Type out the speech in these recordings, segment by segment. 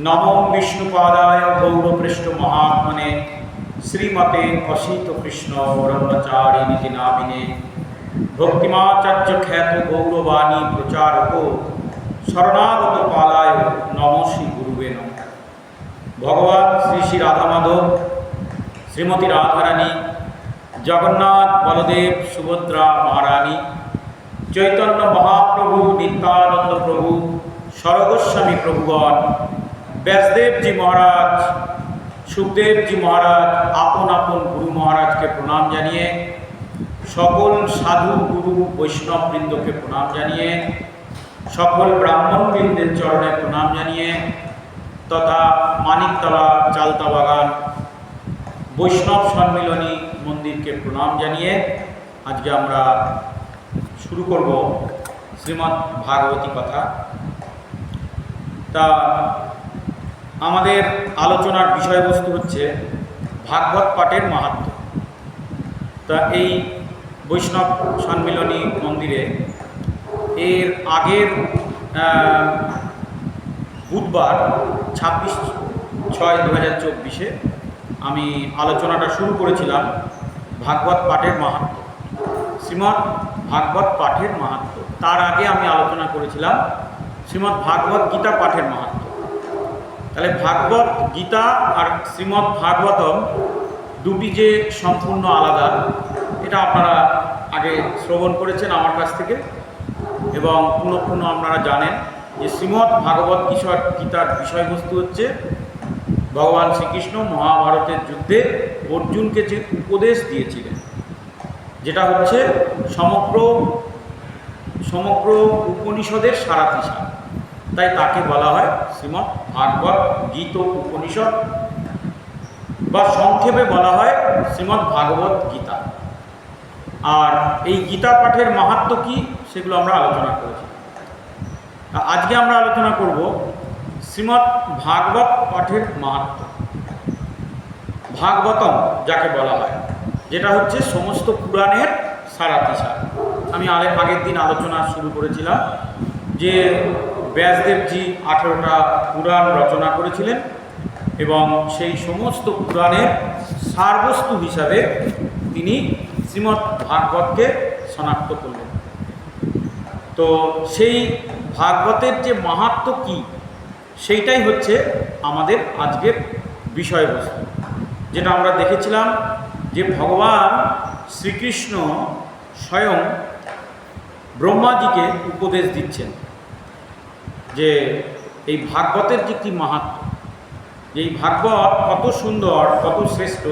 নমো বিষ্ণুপাদায় গৌরপৃষ্ঠ মহাত্মনে শ্রীমতে অসিত কৃষ্ণ ব্রহ্মচারিণীতি নামিনে ভক্তিমাচার্য খ্যাত গৌরবাণী প্রচারক শরণাগত পালায় নম শ্রী গুরুবে নমঃ ভগবান শ্রী শ্রী রাধা মাধব শ্রীমতী রাধারানী জগন্নাথ বলদেব সুভদ্রা মহারানী চৈতন্য মহাপ্রভু নিত্যানন্দ প্রভু সরগোস্বামী প্রভুগণ ব্যাসদেবজি মহারাজ, সুখদেবজি মহারাজ, আপন আপন গুরু মহারাজকে প্রণাম জানিয়ে, সকল সাধু গুরু বৈষ্ণববৃন্দকে প্রণাম জানিয়ে, সকল ব্রাহ্মণবৃন্দের চরণে প্রণাম জানিয়ে, তথা মানিকতলা চালতা বাগান, বৈষ্ণব সম্মিলনী মন্দিরকে প্রণাম জানিয়ে আজকে আমরা শুরু করব শ্রীমৎ ভাগবতী কথা। তা আমাদের আলোচনার বিষয়বস্তু হচ্ছে ভাগবত পাঠের মাহাত্ম। তা এই বৈষ্ণব সম্মিলনী মন্দিরে এর আগের বুধবার ছাব্বিশ ছয় দু হাজার চব্বিশে আমি আলোচনাটা শুরু করেছিলাম ভাগবত পাঠের মাহাত্ম। শ্রীমৎ ভাগবত পাঠের মাহাত্ম। তার আগে আমি আলোচনা করেছিলাম শ্রীমৎ ভাগবত গীতা পাঠের মাহাত্ম। তাহলে ভাগবত গীতা আর শ্রীমৎ ভাগবতম দুটি যে সম্পূর্ণ আলাদা, এটা আপনারা আগে শ্রবণ করেছেন আমার কাছ থেকে এবং পুনঃ পুনঃ আপনারা জানেন যে শ্রীমৎ ভাগবত কিশোর গীতার বিষয়বস্তু হচ্ছে ভগবান শ্রীকৃষ্ণ মহাভারতের যুদ্ধে অর্জুনকে যে উপদেশ দিয়েছিলেন, যেটা হচ্ছে সমগ্র সমগ্র উপনিষদের সারাথিসা তাই তাকে বলা হয় শ্রীমৎ ভাগবত গীত উপনিষদ, বা সংক্ষেপে বলা হয় শ্রীমৎ ভাগবত গীতা। আর এই গীতা পাঠের মাহাত্ম কি সেগুলো আমরা আলোচনা করেছি। আজকে আমরা আলোচনা করব শ্রীমৎ ভাগবত পাঠের মাহাত্ম। ভাগবতম যাকে বলা হয়, যেটা হচ্ছে সমস্ত পুরাণের সারা সারাতিসা আমি আগে আগের দিন আলোচনা শুরু করেছিলাম যে ব্যাসদেবজি আঠেরোটা পুরাণ রচনা করেছিলেন এবং সেই সমস্ত পুরাণের সারবস্তু হিসাবে তিনি শ্রীমৎ ভাগবতকে শনাক্ত করলেন। তো সেই ভাগবতের যে মাহাত্ম কি, সেইটাই হচ্ছে আমাদের আজকের বিষয়বস্তু। যেটা আমরা দেখেছিলাম যে ভগবান শ্রীকৃষ্ণ স্বয়ং ব্রহ্মাজিকে উপদেশ দিচ্ছেন। যে এই ভাগবতের যে কী মাহাত্ম এই ভাগবত কত সুন্দর, কত শ্রেষ্ঠ,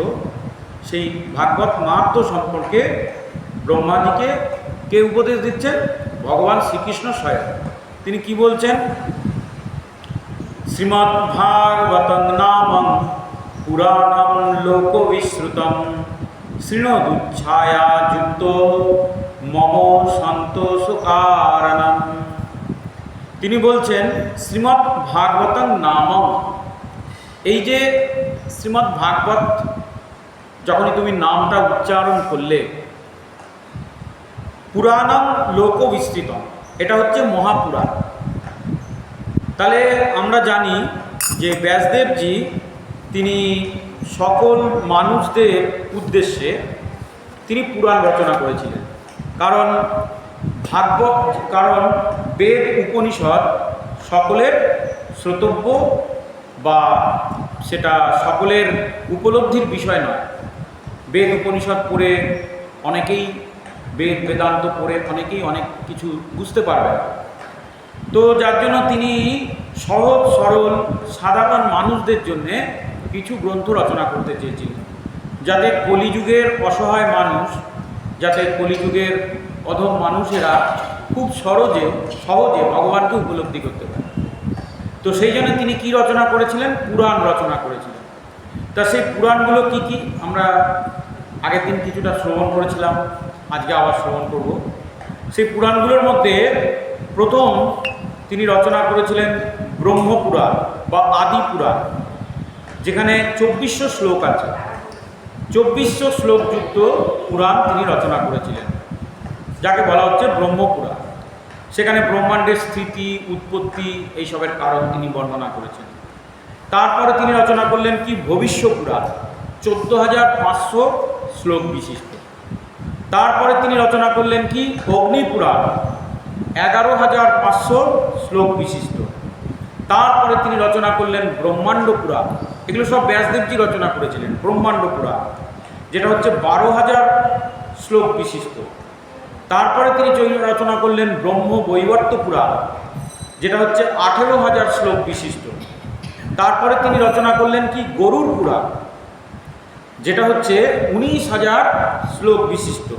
সেই ভাগবত মাহাত্ম সম্পর্কে ব্রহ্মাজিকে কে উপদেশ দিচ্ছেন? ভগবান শ্রীকৃষ্ণ স্বয়ং। তিনি কি বলছেন? শ্রীমৎ ভাগবতং নামং পুরাণম লোকবিশ্রুতম শৃণোদুচ্ছায়া যুক্ত মম তিনি বলছেন শ্রীমৎ ভাগবতং নামং। এই যে শ্রীমৎ ভাগবত, যখনই তুমি নামটা উচ্চারণ করলে পুরাণম লোক বিস্তৃত। এটা হচ্ছে মহাপুরাণ। তাহলে আমরা জানি যে ব্যাসদেবজি, তিনি সকল মানুষদের উদ্দেশ্যে তিনি পুরাণ রচনা করেছিলেন। কারণ ভাগবত, কারণ বেদ, উপনিষদ সকলের শ্রোতব্য বা সেটা সকলের উপলব্ধির বিষয় নয়। বেদ, উপনিষদ পড়ে অনেকেই, বেদ, বেদান্ত পড়ে অনেকেই অনেক কিছু বুঝতে পারবেন। তো যার জন্য তিনি সহজ, সরল, সাধারণ মানুষদের জন্যে কিছু গ্রন্থ রচনা করতে চেয়েছিলেন, যাতে কলিযুগের অসহায় মানুষ, যাতে কলিযুগের অধম মানুষেরা খুব সহজে সহজে ভগবানকে উপলব্ধি করতে পারে। তো সেই জন্য তিনি কি রচনা করেছিলেন? পুরাণ রচনা করেছিলেন। তা সেই পুরাণগুলো কি কি? আমরা আগের দিন কিছুটা শ্রবণ করেছিলাম, আজকে আবার শ্রবণ করব। সেই পুরাণগুলোর মধ্যে প্রথম তিনি রচনা করেছিলেন ব্রহ্মপুরাণ বা আদি পুরাণ যেখানে চব্বিশশো শ্লোক আছে। চব্বিশশো শ্লোকযুক্ত পুরাণ তিনি রচনা করেছিলেন। যাকে বলা হচ্ছে ব্রহ্মপুরাণ সেখানে ব্রহ্মাণ্ডের স্থিতি, উৎপত্তি এইসবের কারণ তিনি বর্ণনা করেছেন। তারপরে তিনি রচনা করলেন কি? ভবিষ্য পুরাণ চোদ্দ হাজার পাঁচশো শ্লোক বিশিষ্ট। তারপরে তিনি রচনা করলেন কি? অগ্নি পুরাণ এগারো হাজার পাঁচশো শ্লোক বিশিষ্ট। তারপরে তিনি রচনা করলেন ব্রহ্মাণ্ড পুরাণ এগুলো সব ব্যাসদেবজি রচনা করেছিলেন ব্রহ্মাণ্ড পুরাণ যেটা হচ্ছে বারো হাজার শ্লোক বিশিষ্ট। তারপরে তিনি চৈ- রচনা করলেন ব্রহ্ম বৈবর্ত পুরাণ, যেটা হচ্ছে আঠেরো হাজার শ্লোক বিশিষ্ট। তারপরে তিনি রচনা করলেন কি? গরুর পুরাণ, যেটা হচ্ছে উনিশ হাজার শ্লোক বিশিষ্ট।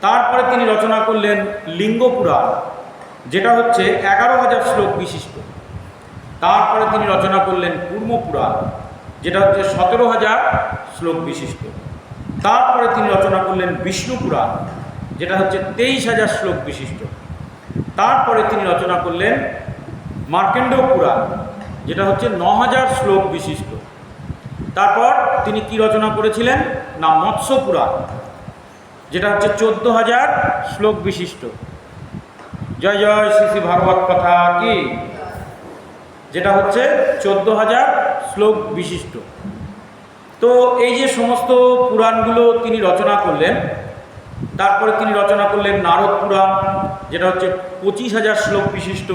তারপরে তিনি রচনা করলেন লিঙ্গ পুরাণ, যেটা হচ্ছে এগারো হাজার শ্লোক বিশিষ্ট। তারপরে তিনি রচনা করলেন কুর্ম পুরাণ, যেটা হচ্ছে সতেরো হাজার শ্লোক বিশিষ্ট। তারপরে তিনি রচনা করলেন বিষ্ণু পুরাণ যেটা হচ্ছে তেইশ হাজার শ্লোক বিশিষ্ট। তারপরে তিনি রচনা করলেন মার্কেন্ড পুরাণ যেটা হচ্ছে ন হাজার শ্লোক বিশিষ্ট। তারপর তিনি কি রচনা করেছিলেন? না মৎস্য পুরাণ যেটা হচ্ছে চোদ্দ হাজার শ্লোক বিশিষ্ট। জয় জয় শ্রী শ্রী ভাগবত কথা কি? যেটা হচ্ছে চোদ্দ হাজার শ্লোক বিশিষ্ট। তো এই যে সমস্ত পুরাণগুলো তিনি রচনা করলেন তারপরে তিনি রচনা করলেন নারদ পুরাণ, যেটা হচ্ছে পঁচিশ হাজার শ্লোক বিশিষ্ট।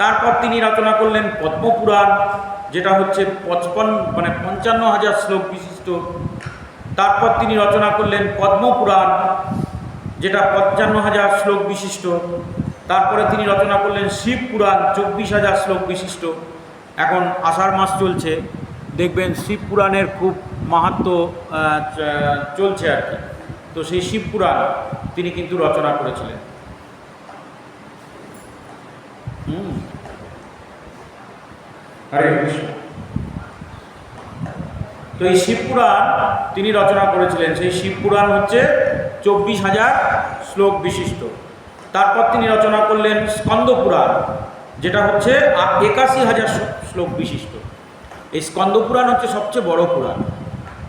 তারপর তিনি রচনা করলেন পদ্মপুরাণ যেটা হচ্ছে পঁচপন্ন মানে পঞ্চান্ন হাজার শ্লোক বিশিষ্ট। তারপর তিনি রচনা করলেন পদ্মপুরাণ যেটা পঞ্চান্ন হাজার শ্লোক বিশিষ্ট। তারপরে তিনি রচনা করলেন শিব পুরাণ, চব্বিশ হাজার শ্লোক বিশিষ্ট। এখন আষাঢ় মাস চলছে, দেখবেন শিব পুরাণের খুব মাহাত্ম চলছে আর কি। তো সেই শিব পুরাণ তিনি কিন্তু রচনা করেছিলেন। হুম। হরে কৃষ্ণ। তো এই শিবপুরাণ তিনি রচনা করেছিলেন। সেই শিবপুরাণ হচ্ছে চব্বিশ হাজার শ্লোক বিশিষ্ট। তারপর তিনি রচনা করলেন স্কন্দ পুরাণ যেটা হচ্ছে একাশি হাজার শ্লোক বিশিষ্ট। এই স্কন্দ পুরাণ হচ্ছে সবচেয়ে বড় পুরাণ।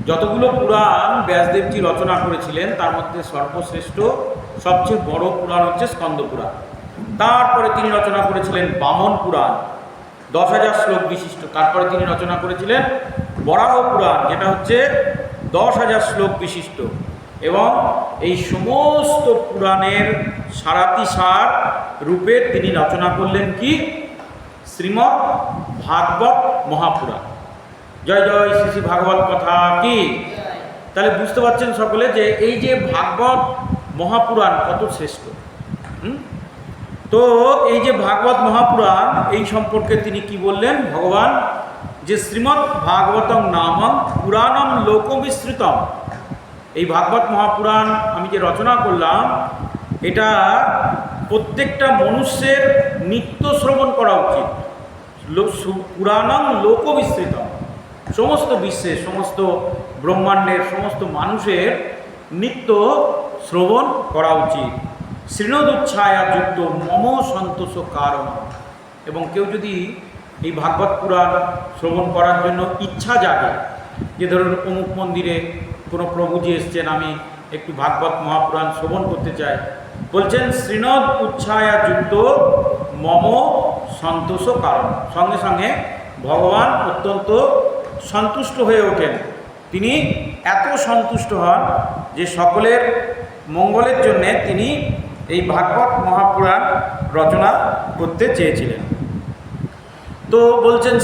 যতগুলো পুরাণ ব্যাসদেবজি রচনা করেছিলেন, তার মধ্যে সর্বশ্রেষ্ঠ, সবচেয়ে বড় পুরাণ হচ্ছে স্কন্দ পুরাণ। তারপরে তিনি রচনা করেছিলেন বামন পুরাণ, দশ হাজার শ্লোক বিশিষ্ট। তারপরে তিনি রচনা করেছিলেন বরাহ পুরাণ, যেটা হচ্ছে দশ হাজার শ্লোক বিশিষ্ট। এবং এই সমস্ত পুরাণের সারাতি সার রূপে তিনি রচনা করলেন কি? শ্রীমৎ ভাগবত মহাপুরাণ। জয় জয়, শ্রী শ্রী ভাগবত কথা কি? তাহলে বুঝতে পারছেন সকলে যে এই যে ভাগবত মহাপুরাণ কত শ্রেষ্ঠ? তো এই যে ভাগবত মহাপুরাণ, এই সম্পর্কে তিনি কি বললেন? ভগবান, যে শ্রীমৎ ভাগবতম নামম পুরাণম লোকবিস্তৃতম এই ভাগবত মহাপুরাণ আমি যে রচনা করলাম, এটা প্রত্যেকটা মনুষ্যের নিত্য শ্রবণ করা উচিত। পুরাণম লোকবিস্তৃতম সমস্ত বিশ্বের সমস্ত ব্রহ্মাণ্ডের, সমস্ত মানুষের নিত্য শ্রবণ করা উচিত। শ্রীণদুচ্ছায়া যুক্ত মম সন্তোষ কারণ। এবং কেউ যদি এই ভাগবত পুরাণ শ্রবণ করার জন্য ইচ্ছা জাগে, যে ধরুন অমুক মন্দিরে কোনো প্রভুজি এসছেন, আমি একটু ভাগবত মহাপুরাণ শ্রবণ করতে চাই, বলছেন শ্রীনদ উচ্ছায়া যুক্ত মম সন্তোষ কারণ। সঙ্গে সঙ্গে ভগবান অত্যন্ত সন্তুষ্ট হয়ে ওঠেন। তিনি এত সন্তুষ্ট হন যে সকলের মঙ্গলের জন্যে তিনি এই ভাগবত মহাপুরাণ রচনা করতে চেয়েছিলেন। তো বলছেন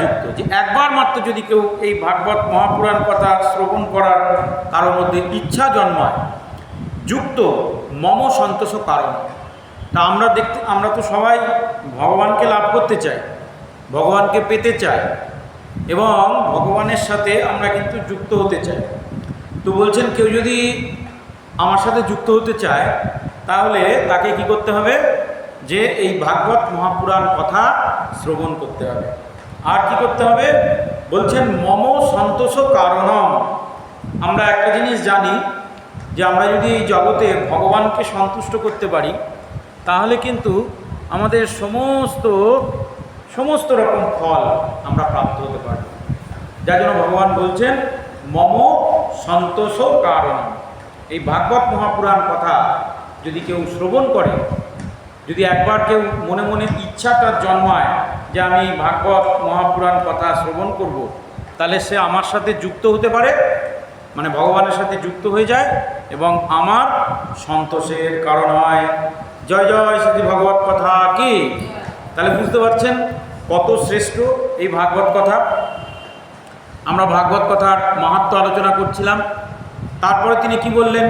যুক্ত যে একবার মাত্র যদি কেউ এই ভাগবত মহাপুরাণ কথা শ্রবণ করার কারোর মধ্যে ইচ্ছা জন্মায়, যুক্ত মম সন্তোষ কারণ। তা আমরা দেখতে, আমরা তো সবাই ভগবানকে লাভ করতে চাই, ভগবানকে পেতে চাই। এবং ভগবানের সাথে আমরা কিন্তু যুক্ত হতে চাই। তো বলছেন, কেউ যদি আমার সাথে যুক্ত হতে চায়, তাহলে তাকে কি করতে হবে? যে এই ভাগবত মহাপুরাণ কথা শ্রবণ করতে হবে। আর কি করতে হবে? বলছেন, মম সন্তোষ কারণম। আমরা একটা জিনিস জানি, যে আমরা যদি এই জগতে ভগবানকে সন্তুষ্ট করতে পারি, তাহলে কিন্তু আমাদের সমস্ত সমস্ত রকম ফল আমরা প্রাপ্ত হতে পারি যার জন্য ভগবান বলছেন, মম সন্তোষ কারণ এই ভাগবত মহাপুরাণ কথা যদি কেউ শ্রবণ করে, যদি একবার কেউ মনে মনে ইচ্ছাটা জন্মায় যে আমি ভাগবত মহাপুরাণ কথা শ্রবণ করব। তাহলে সে আমার সাথে যুক্ত হতে পারে মানে ভগবানের সাথে যুক্ত হয়ে যায় এবং আমার সন্তোষের কারণ হয়। জয় জয় শ্রী ভগবত কথা কি? তাহলে বুঝতে পারছেন? কত শ্রেষ্ঠ এই ভাগবত কথা? আমরা ভাগবত কথার মাহাত্ম আলোচনা করছিলাম। তারপরে তিনি কি বললেন?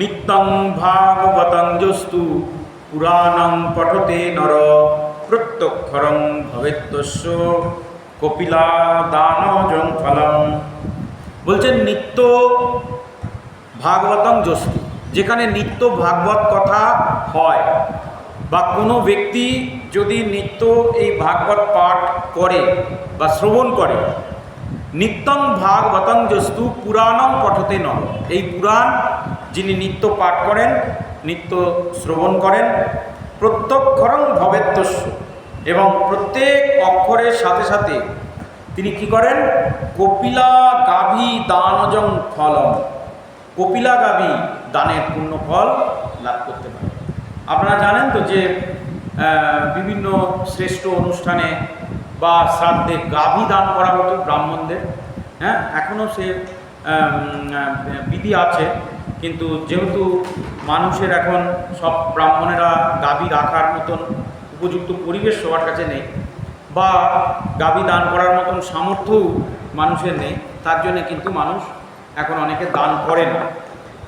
নিত্যং ভাগবতং জস্তু পুরাণং পঠতে নর প্রত্যক্ষরং ভবেত্তস্য কপিলা দানজং ফলম বলছেন, নিত্য ভাগবতং জস্তু যেখানে নিত্য ভাগবত কথা হয় বা কোনো ব্যক্তি যদি নিত্য এই ভাগবত পাঠ করে বা শ্রবণ করে, নিত্যং ভাগবতং জস্তু পুরাণং পঠতে নর এই পুরাণ যিনি নিত্য পাঠ করেন, নিত্য শ্রবণ করেন, প্রত্যক্ষরং ভবেত্তস্য এবং প্রত্যেক অক্ষরের সাথে সাথে তিনি কি করেন? কপিলা গাভী দানজং ফলম। কপিলা গাভী দানের পূর্ণ ফল লাভ করতে পারে আপনারা জানেন তো যে বিভিন্ন শ্রেষ্ঠ অনুষ্ঠানে বা শ্রাদ্ধে গাভী দান করা হতো ব্রাহ্মণদের। হ্যাঁ এখনও সে বিধি আছে। কিন্তু যেহেতু মানুষের এখন সব ব্রাহ্মণেরা গাভী রাখার মতন উপযুক্ত পরিবেশ সবার কাছে নেই বা গাভী দান করার মতন সামর্থ্যও মানুষের নেই, তার জন্য কিন্তু মানুষ এখন অনেকে দান করে না।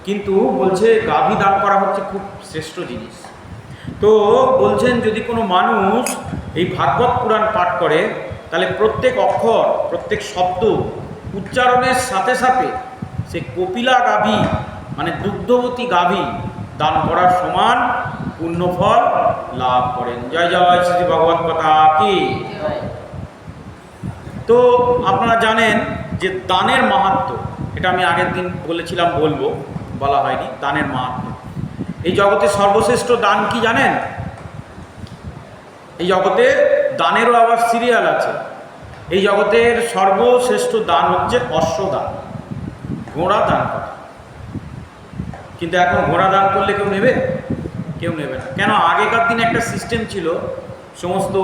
কিন্তু বলছে গাভী দান করা হচ্ছে খুব শ্রেষ্ঠ জিনিস। তো বলছেন যদি কোনো মানুষ এই ভাগবত পুরাণ পাঠ করে, তাহলে প্রত্যেক অক্ষর, প্রত্যেক শব্দ উচ্চারণের সাথে সাথে সে কপিলা গাভী মানে দুগ্ধবতী গাভী দান করার সমান পুণ্যফল লাভ করেন। জয় জয় শ্রী ভগবত কথা কি? তো আপনারা জানেন যে দানের মাহাত্ম, এটা আমি আগের দিন বলেছিলাম বলব বলা হয়নি, দানের মাহাত্ম এই জগতে সর্বশ্রেষ্ঠ দান কি জানেন? এই জগতে দানেরও আবার সিরিয়াল আছে। এই জগতের সর্বশ্রেষ্ঠ দান হচ্ছে অশ্বদান, ঘোড়া দান করা। কিন্তু এখন ঘোড়া দান করলে কেউ নেবে? কেউ নেবে না। কেন? আগেকার দিনে একটা সিস্টেম ছিল, সমস্ত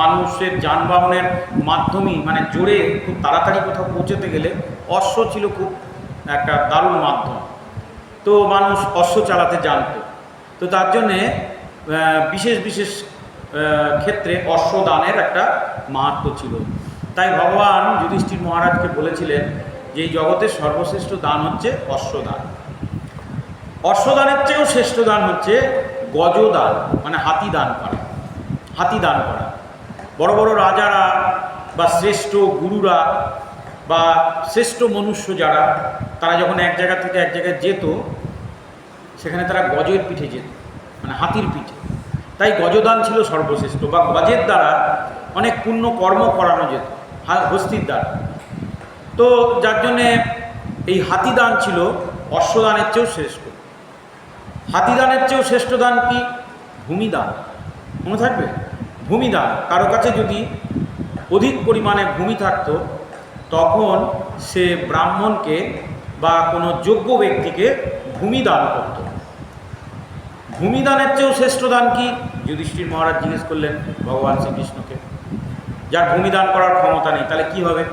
মানুষের যানবাহনের মাধ্যমেই মানে জোরে খুব তাড়াতাড়ি কোথাও পৌঁছতে গেলে অশ্ব ছিল খুব একটা দারুণ মাধ্যম। তো মানুষ অশ্ব চালাতে জানতো। তো তার জন্যে বিশেষ বিশেষ ক্ষেত্রে অশ্বদানের একটা মাহাত্ম ছিল। তাই ভগবান যুধিষ্ঠির মহারাজকে বলেছিলেন যে এই জগতের সর্বশ্রেষ্ঠ দান হচ্ছে অশ্বদান। অশ্বদানের চেয়েও শ্রেষ্ঠ দান হচ্ছে গজদান মানে হাতি দান করা, হাতি দান করা। বড় বড় রাজারা বা শ্রেষ্ঠ গুরুরা বা শ্রেষ্ঠ মনুষ্য যারা, তারা যখন এক জায়গা থেকে এক জায়গায় যেত, সেখানে তারা গজের পিঠে যেত মানে হাতির পিঠে। তাই গজদান ছিল সর্বশ্রেষ্ঠ বা গজের দ্বারা অনেক পুণ্য কর্ম করানো যেত হস্তির দ্বারা। তো যার জন্যে এই হাতিদান ছিল অশ্বদানের চেয়েও শ্রেষ্ঠ। হাতিদানের চেয়েও শ্রেষ্ঠ দান কি? ভূমিদান। মনে থাকবে? ভূমিদান। কারও কাছে যদি অধিক পরিমাণে ভূমি থাকতো তখন সে ব্রাহ্মণকে বা কোনো যোগ্য ব্যক্তিকে ভূমি দান করত। ভূমিদানের চেয়েও শ্রেষ্ঠ দান কি? যুধিষ্ঠির মহারাজ জিজ্ঞেস করলেন ভগবান শ্রীকৃষ্ণকে। যার ভূমিদান করার ক্ষমতা নেই, তাহলে কি হবে?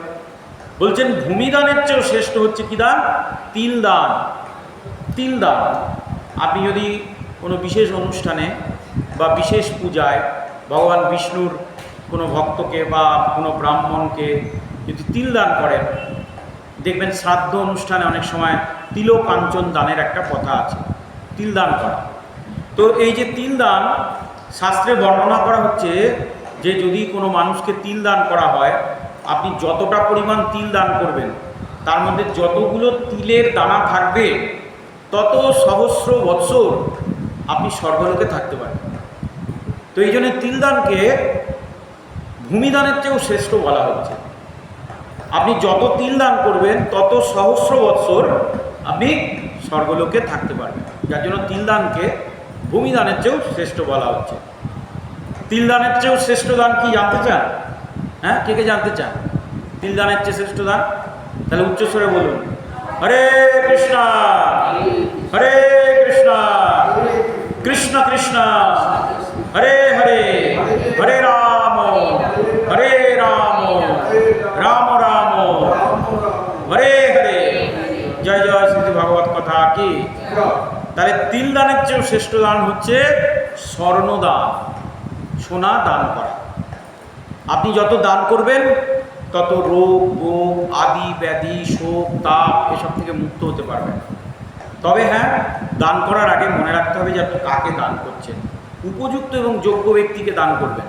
বলছেন, ভূমিদানের চেয়েও শ্রেষ্ঠ হচ্ছে কি দান? তিল দান। তিল দান। আপনি যদি কোনো বিশেষ অনুষ্ঠানে বা বিশেষ পূজায় ভগবান বিষ্ণুর কোনো ভক্তকে বা কোনো ব্রাহ্মণকে যদি তিল দান করেন। দেখবেন শ্রাদ্ধ অনুষ্ঠানে অনেক সময় তিল কাঞ্চন দানের একটা কথা আছে। তিল দান করা। তো এই যে তিল দান, শাস্ত্রে বর্ণনা করা হচ্ছে যে যদি কোনো মানুষকে তিল দান করা হয়, আপনি যতটা পরিমাণ তিল দান করবেন, তার মধ্যে যতগুলো তিলের দানা থাকবে, তত সহস্র বৎসর আপনি স্বর্গলোকে থাকতে পারেন। তো এই জন্য তিলদানকে ভূমিদানের চেয়েও শ্রেষ্ঠ বলা হচ্ছে। আপনি যত তিল দান করবেন, তত সহস্র বৎসর আপনি স্বর্গলোকে থাকতে পারবেন। যার জন্য তিলদানকে ভূমিদানের চেয়েও শ্রেষ্ঠ বলা হচ্ছে। তিল দানের চেয়েও শ্রেষ্ঠ দান কি জানতে চান? হ্যাঁ কে কে জানতে চান? তিল দানের চেয়ে শ্রেষ্ঠ দান? তাহলে উচ্চস্বরে বলুন। হরে কৃষ্ণ হরে কৃষ্ণ কৃষ্ণ কৃষ্ণ, হরে হরে হরে রাম হরে রাম রাম রাম হরে হরে জয় জয় শ্রী ভগবত কথা কি তাহলে তিল দানের চেয়েও শ্রেষ্ঠ দান হচ্ছে স্বর্ণদান, সোনা দান করা। আপনি যত দান করবেন, তত রোগ রোগ আদি, ব্যাধি, শোক, তাপ এসব থেকে মুক্ত হতে পারবেন। তবে হ্যাঁ দান করার আগে মনে রাখতে হবে যে আপনি কাকে দান করছেন। উপযুক্ত এবং যোগ্য ব্যক্তিকে দান করবেন।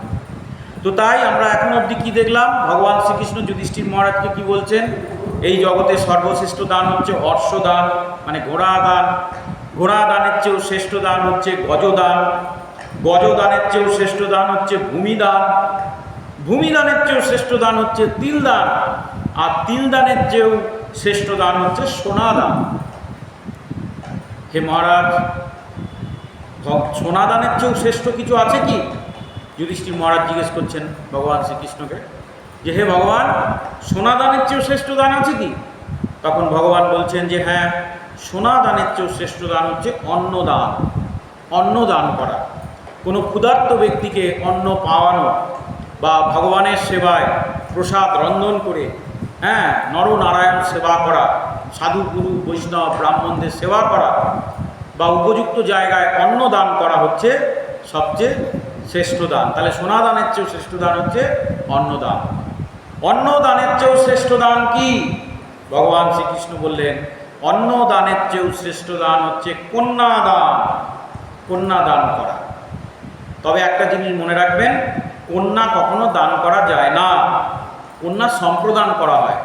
তো তাই আমরা এখন অবধি কী দেখলাম? ভগবান শ্রীকৃষ্ণ যুধিষ্ঠির মহারাজকে কি বলছেন? এই জগতে সর্বশ্রেষ্ঠ দান হচ্ছে অর্শ দান মানে ঘোড়া দান ঘোড়া দানের চেয়েও শ্রেষ্ঠ দান হচ্ছে গজদান। গজদানের চেয়েও শ্রেষ্ঠ দান হচ্ছে ভূমিদান। ভূমিদানের চেয়েও শ্রেষ্ঠ দান হচ্ছে তিল দান আর তিল দানের চেয়েও শ্রেষ্ঠ দান হচ্ছে সোনা দান হে মহারাজ ভ- সোনা দানের চেয়েও শ্রেষ্ঠ কিছু আছে কি? যুধিষ্ঠির মহারাজ জিজ্ঞেস করছেন ভগবান শ্রীকৃষ্ণকে যে, হে ভগবান সোনা দানের চেয়েও শ্রেষ্ঠ দান আছে কি? তখন ভগবান বলছেন যে হ্যাঁ সোনা দানের চেয়েও শ্রেষ্ঠ দান হচ্ছে অন্নদান অন্নদান করা। কোনো ক্ষুধার্ত ব্যক্তিকে অন্ন পাওয়ানো বা ভগবানের সেবায় প্রসাদ রন্ধন করে হ্যাঁ নরনারায়ণ সেবা করা, সাধু, গুরু, বৈষ্ণব, ব্রাহ্মণদের সেবা করা বা উপযুক্ত জায়গায় অন্ন দান করা হচ্ছে সবচেয়ে শ্রেষ্ঠ দান। তাহলে সোনা দানের চেয়েও শ্রেষ্ঠ দান হচ্ছে অন্নদান। অন্নদানের চেয়েও শ্রেষ্ঠ দান কি? ভগবান শ্রীকৃষ্ণ বললেন অন্নদানের চেয়েও শ্রেষ্ঠ দান হচ্ছে কন্যাদান কন্যাদান করা। তবে একটা জিনিস মনে রাখবেন, কন্যা কখনো দান করা যায় না, কন্যা সম্প্রদান করা হয়।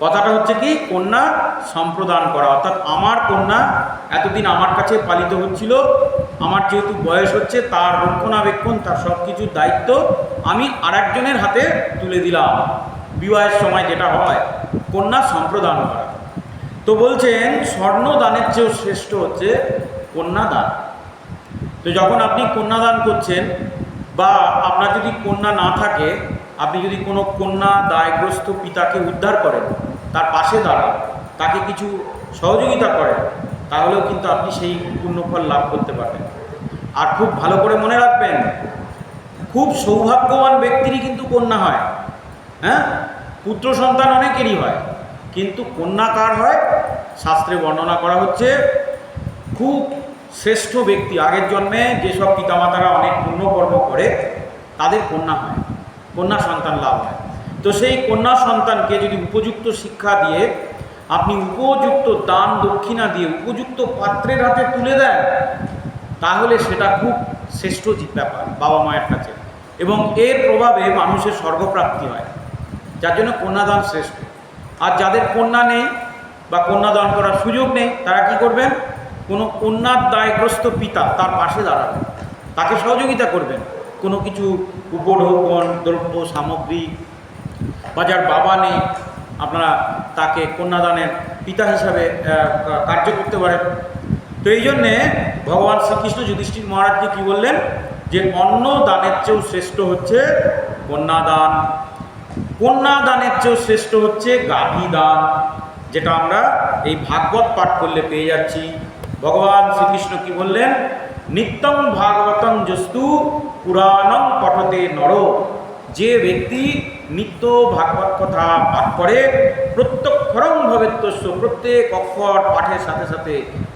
কথাটা হচ্ছে কি, কন্যা সম্প্রদান করা। অর্থাৎ আমার কন্যা এতদিন আমার কাছে পালিত হচ্ছিল, আমার যেহেতু বয়স হচ্ছে, তার রক্ষণাবেক্ষণ, তার সব কিছুর দায়িত্ব আমি আরেকজনের হাতে তুলে দিলাম। বিবাহের সময় যেটা হয়, কন্যা সম্প্রদান করা। তো বলছেন, স্বর্ণদানের চেয়েও শ্রেষ্ঠ হচ্ছে কন্যাদান। তো যখন আপনি কন্যাদান করছেন বা আপনার যদি কন্যা না থাকে, আপনি যদি কোনো কন্যা দায়গ্রস্ত পিতাকে উদ্ধার করেন, তার পাশে দাঁড়ান, তাকে কিছু সহযোগিতা করেন, তাহলেও কিন্তু আপনি সেই পুণ্যফল লাভ করতে পারবেন। আর খুব ভালো করে মনে রাখবেন, খুব সৌভাগ্যবান ব্যক্তিরই কিন্তু কন্যা হয় হ্যাঁ? পুত্র সন্তান অনেকেরই হয়। কিন্তু কন্যা কার হয়, শাস্ত্রে বর্ণনা করা হচ্ছে, খুব শ্রেষ্ঠ ব্যক্তি আগের জন্মে যেসব পিতামাতারা অনেক পুণ্যকর্ম করে, তাদের কন্যা হয়, কন্যা সন্তান লাভ হয়। তো সেই কন্যা সন্তানকে যদি উপযুক্ত শিক্ষা দিয়ে, আপনি উপযুক্ত দান দক্ষিণা দিয়ে, উপযুক্ত পাত্রের হাতে তুলে দেন, তাহলে সেটা খুব শ্রেষ্ঠ ব্যাপার বাবা মায়ের কাছে। এবং এর প্রভাবে মানুষের স্বর্গপ্রাপ্তি হয়। যার জন্য কন্যাদান শ্রেষ্ঠ। যাদের কন্যা নেই বা কন্যা দান করার সুযোগ নেই, তারা কি করবেন? কোনো কন্যার দায়গ্রস্ত পিতা তার পাশে দাঁড়াবেন। তাকে সহযোগিতা করবেন। কোনো কিছু উপঢৌকন, দ্রব্য, সামগ্রী বা যার বাবা নেই, আপনারা তাকে কন্যাদানের পিতা হিসাবে কার্য করতে পারেন। তো এই জন্যে ভগবান শ্রীকৃষ্ণ যুধিষ্ঠির মহারাজকে কী বললেন? যে অন্ন দানের চেয়েও শ্রেষ্ঠ হচ্ছে কন্যাদান কন্যাদানের চেয়েও শ্রেষ্ঠ হচ্ছে গাভী দান যেটা আমরা এই ভাগবত পাঠ করলে পেয়ে যাচ্ছি। ভগবান শ্রীকৃষ্ণ কি বললেন? নিত্যং ভাগবতং জস্তু পুরাণং পঠতে নর। যে ব্যক্তি নিত্য ভাগবত কথা পাঠ করে প্রত্যক্ষরং ভবেত্তস্য, প্রত্যেক অক্ষর পাঠের সাথে সাথে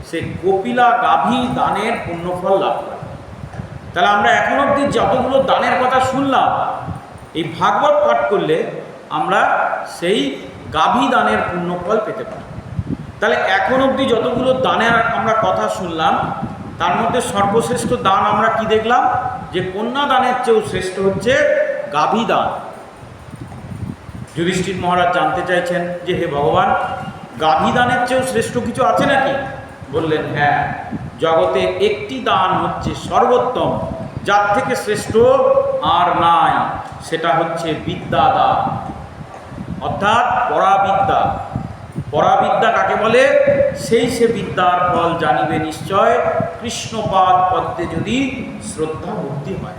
সে কপিলা গাভী দানের পুণ্যফল লাভ করে। তাহলে আমরা এখন অবধি যতগুলো দানের কথা শুনলাম এই ভাগবত পাঠ করলে আমরা সেই গাভী দানের পুণ্যফল পেতে পারি। তাহলে এখন অবধি যতগুলো দানের আমরা কথা শুনলাম, তার মধ্যে সর্বশ্রেষ্ঠ দান আমরা কি দেখলাম? যে কন্যা দানের চেয়েও শ্রেষ্ঠ হচ্ছে গাভী দান। যুধিষ্ঠির মহারাজ জানতে চাইছেন যে, হে ভগবান, গাভী দানের চেয়েও শ্রেষ্ঠ কিছু আছে নাকি? বললেন হ্যাঁ জগতে একটি দান হচ্ছে সর্বোত্তম। যার থেকে শ্রেষ্ঠ আর নাই, সেটা হচ্ছে বিদ্যা দান অর্থাৎ পরাবিদ্যা। পরাবিদ্যা কাকে বলে? সেই সে বিদ্যার ফল জানিবে নিশ্চয়। কৃষ্ণপাদ পদ্মে যদি শ্রদ্ধা ভক্তি হয়।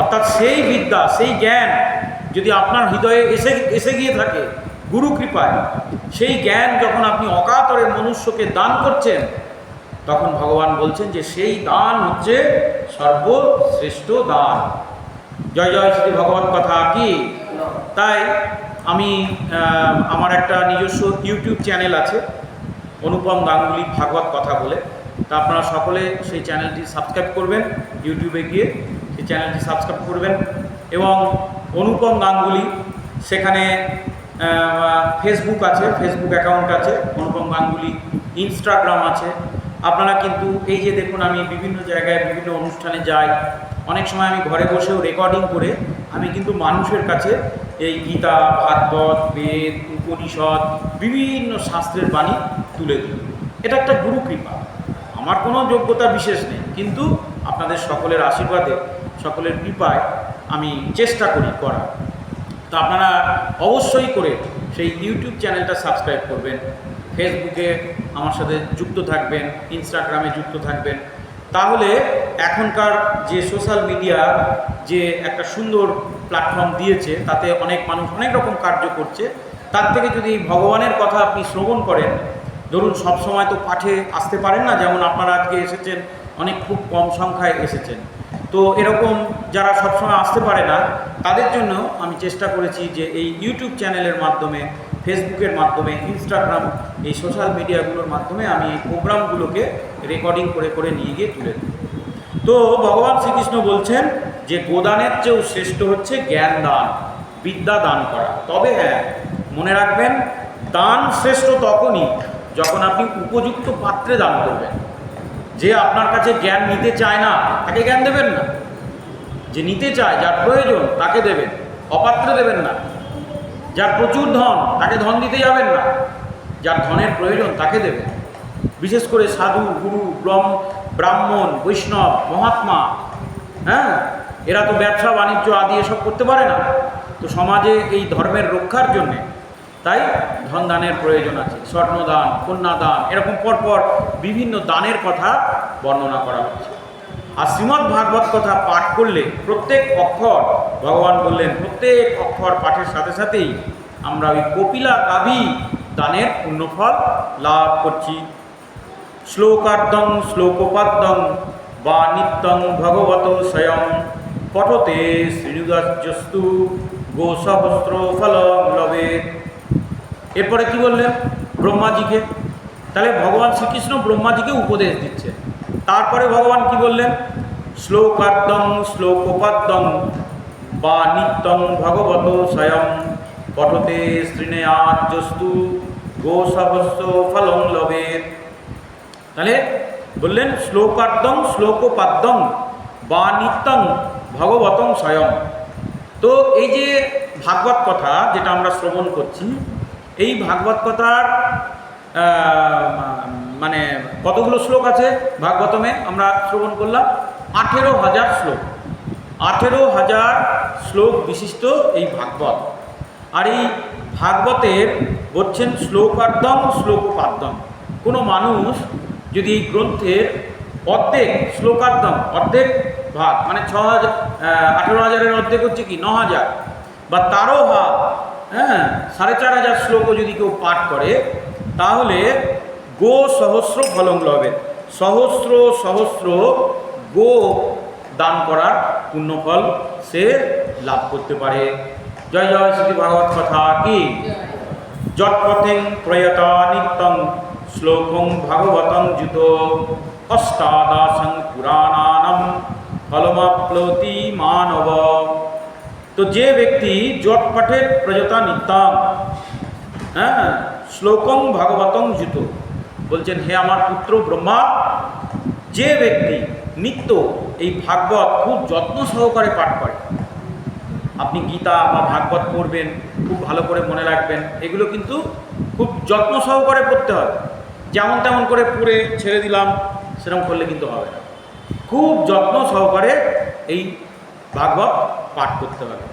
অর্থাৎ সেই বিদ্যা, সেই জ্ঞান যদি আপনার হৃদয়ে এসে এসে গিয়ে থাকে, গুরু কৃপায়, সেই জ্ঞান যখন আপনি অকাতরে মনুষ্যকে দান করছেন, তখন ভগবান বলছেন যে সেই দান হচ্ছে সর্বশ্রেষ্ঠ দান। জয় জয় শ্রী ভগবত কথা কি? তাই আমি আমার একটা নিজস্ব ইউটিউব চ্যানেল আছে, অনুপম গাঙ্গুলি ভাগবত কথা বলে। তা আপনারা সকলে সেই চ্যানেলটি সাবস্ক্রাইব করবেন, ইউটিউবে গিয়ে সেই চ্যানেলটি সাবস্ক্রাইব করবেন এবং অনুপম গাঙ্গুলি সেখানে ফেসবুক আছে, ফেসবুক অ্যাকাউন্ট আছে, অনুপম গাঙ্গুলি ইনস্টাগ্রাম আছে আপনারা কিন্তু এই যে দেখুন, আমি বিভিন্ন জায়গায়, বিভিন্ন অনুষ্ঠানে যাই। অনেক সময় আমি ঘরে বসেও রেকর্ডিং করে আমি কিন্তু মানুষের কাছে এই গীতা, ভাগবত, বেদ, উপনিষদ, বিভিন্ন শাস্ত্রের বাণী তুলে দিই এটা একটা গুরু কৃপা। আমার কোনো যোগ্যতা বিশেষ নেই, কিন্তু আপনাদের সকলের আশীর্বাদে, সকলের কৃপায় আমি চেষ্টা করি করা। তো আপনারা অবশ্যই করে সেই ইউটিউব চ্যানেলটা সাবস্ক্রাইব করবেন। ফেসবুকে আমার সাথে যুক্ত থাকবেন ইনস্টাগ্রামে যুক্ত থাকবেন। তাহলে এখনকার যে সোশ্যাল মিডিয়া যে একটা সুন্দর প্ল্যাটফর্ম দিয়েছে, তাতে অনেক মানুষ অনেক রকম কার্য করছে। তার থেকে যদি ভগবানের কথা আপনি শ্রবণ করেন, ধরুন সবসময় তো পাঠে আসতে পারেন না, যেমন আপনারা আজকে এসেছেন, অনেক খুব কম সংখ্যায় এসেছেন। তো এরকম যারা সবসময় আসতে পারে না, তাদের জন্য আমি চেষ্টা করেছি যে এই ইউটিউব চ্যানেলের মাধ্যমে ফেসবুকের মাধ্যমে ইনস্টাগ্রাম এই সোশ্যাল মিডিয়াগুলোর মাধ্যমে আমি এই প্রোগ্রামগুলোকে রেকর্ডিং করে করে নিয়ে গিয়ে তুলে দিই। তো ভগবান শ্রীকৃষ্ণ বলছেন যে গোদানের চেয়েও শ্রেষ্ঠ হচ্ছে জ্ঞান দান, বিদ্যা দান করা। তবে হ্যাঁ মনে রাখবেন, দান শ্রেষ্ঠ তখনই যখন আপনি উপযুক্ত পাত্রে দান করবেন। যে আপনার কাছে জ্ঞান নিতে চায় না, তাকে জ্ঞান দেবেন না। যে নিতে চায়, যার প্রয়োজন, তাকে দেবেন। অপাত্রে দেবেন না। যার প্রচুর ধন, তাকে ধন দিতে যাবেন না। যার ধনের প্রয়োজন, তাকে দেবেন। বিশেষ করে সাধু, গুরু, ব্রহ্ম, ব্রাহ্মণ, বৈষ্ণব, মহাত্মা হ্যাঁ? এরা তো ব্যবসা, বাণিজ্য আদি এসব করতে পারে না। তো সমাজে এই ধর্মের রক্ষার জন্যে তাই ধন দানের প্রয়োজন আছে। স্বর্ণদান, কন্যাদান, এরকম পরপর বিভিন্ন দানের কথা বর্ণনা করা হচ্ছে। আর শ্রীমদ্ ভাগবত কথা পাঠ করলে প্রত্যেক অক্ষর, ভগবান বললেন, প্রত্যেক অক্ষর পাঠের সাথে সাথেই আমরা ওই কপিলা গাভী দানের পুণ্যফল লাভ করছি। শ্লোকার্দং শ্লোকোপাদ্যং, বা নিত্যং ভগবত স্বয়ং পঠতে শ্রীনুদাস্যস্তু গোসহস্র ফল লবে এরপরে কি বললেন ব্রহ্মাজিকে? তাহলে ভগবান শ্রীকৃষ্ণ ব্রহ্মাজিকে উপদেশ দিচ্ছে তারপরে ভগবান কি বললেন? শ্লোকার্দং শ্লোকোপাদ্যং বা নিত্যং ভগবত স্বয়ং পঠতে শ্রীনেয়াজস্তু গোসহস্র ফলং লবের তাহলে বললেন শ্লোকার্দং শ্লোকোপাদ্যং বা নিত্যং ভগবতং স্বয়ং। তো এই যে ভাগবত কথা যেটা আমরা শ্রবণ করছি, এই ভাগবত কথার মানে কতগুলো শ্লোক আছে? ভাগবতমে আমরা শ্রবণ করলাম। আঠেরো হাজার শ্লোক। আঠেরো হাজার শ্লোক বিশিষ্ট এই ভাগবত। আর এই ভাগবতের হচ্ছেন শ্লোকার্ধম শ্লোকোপাদ্যম কোনো মানুষ যদি এই গ্রন্থের অর্ধেক শ্লোকার্ধম, অর্ধেক ভাগ মানে ছ হাজার আঠেরো হাজারের অর্ধেক হচ্ছে কি? ন হাজার। বা তারও ভাগ হ্যাঁ সাড়ে চার হাজার শ্লোকও যদি কেউ পাঠ করে, তাহলে গো সহস্র ফলং লবে সহস্র সহস্র গো দান করার পুণ্যফল সে লাভ করতে পারে। জয় জয় শ্রী ভাগবত কথা কি? যৎপথেং প্রয়তা নিত্যং শ্লোকং ভাগবতং যুত অষ্টাদশং পুরাণানাম ফলমাপ্লতি মানব। তো যে ব্যক্তি জটপাঠের প্রযতা নিত্যম হ্যাঁ শ্লোকং ভাগবতং যুত বলছেন, হে আমার পুত্র ব্রহ্মা, যে ব্যক্তি নিত্য এই ভাগবত খুব যত্ন সহকারে পাঠ করে, আপনি গীতা বা ভাগবত পড়বেন, খুব ভালো করে মনে রাখবেন, এগুলো কিন্তু খুব যত্ন সহকারে পড়তে হবে। যেমন তেমন করে পড়ে ছেড়ে দিলাম, সেরকম করলে কিন্তু হবে না। খুব যত্ন সহকারে এই ভাগবত পাঠ করতে হবে।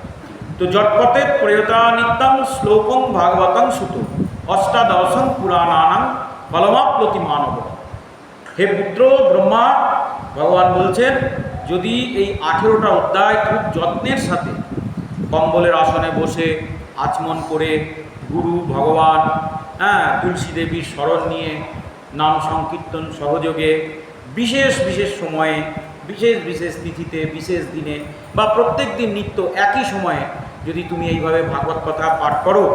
তো জটপথে প্রেয়তা নিত্যং শ্লোকং ভাগবতং সুত, অষ্টাদশং পুরাণানাং ফলমাপ্লতি মানব। হে পুত্র, ব্রহ্মা, ভগবান বলছেন, যদি এই আঠেরোটা অধ্যায় খুব যত্নের সাথে কম্বলের আসনে বসে আচমন করে গুরু, ভগবান হ্যাঁ তুলসী দেবীর স্মরণ নিয়ে নাম সংকীর্তন সহযোগে বিশেষ বিশেষ সময়ে, বিশেষ বিশেষ তিথিতে, বিশেষ দিনে বা প্রত্যেক দিন নিত্য একই সময়ে যদি তুমি এইভাবে ভাগবত কথা পাঠ করো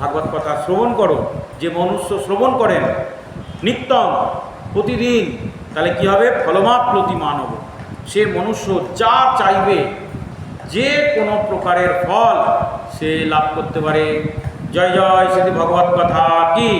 ভাগবত কথা শ্রবণ করো। যে মনুষ্য শ্রবণ করেন, নিত্যম, প্রতিদিন, তাহলে কি হবে? ফলমাপ্লতি মানব। সে মনুষ্য যা চাইবে, যে কোনো প্রকারের ফল সে লাভ করতে পারে। জয় জয় সেটি ভগবত কথা কি?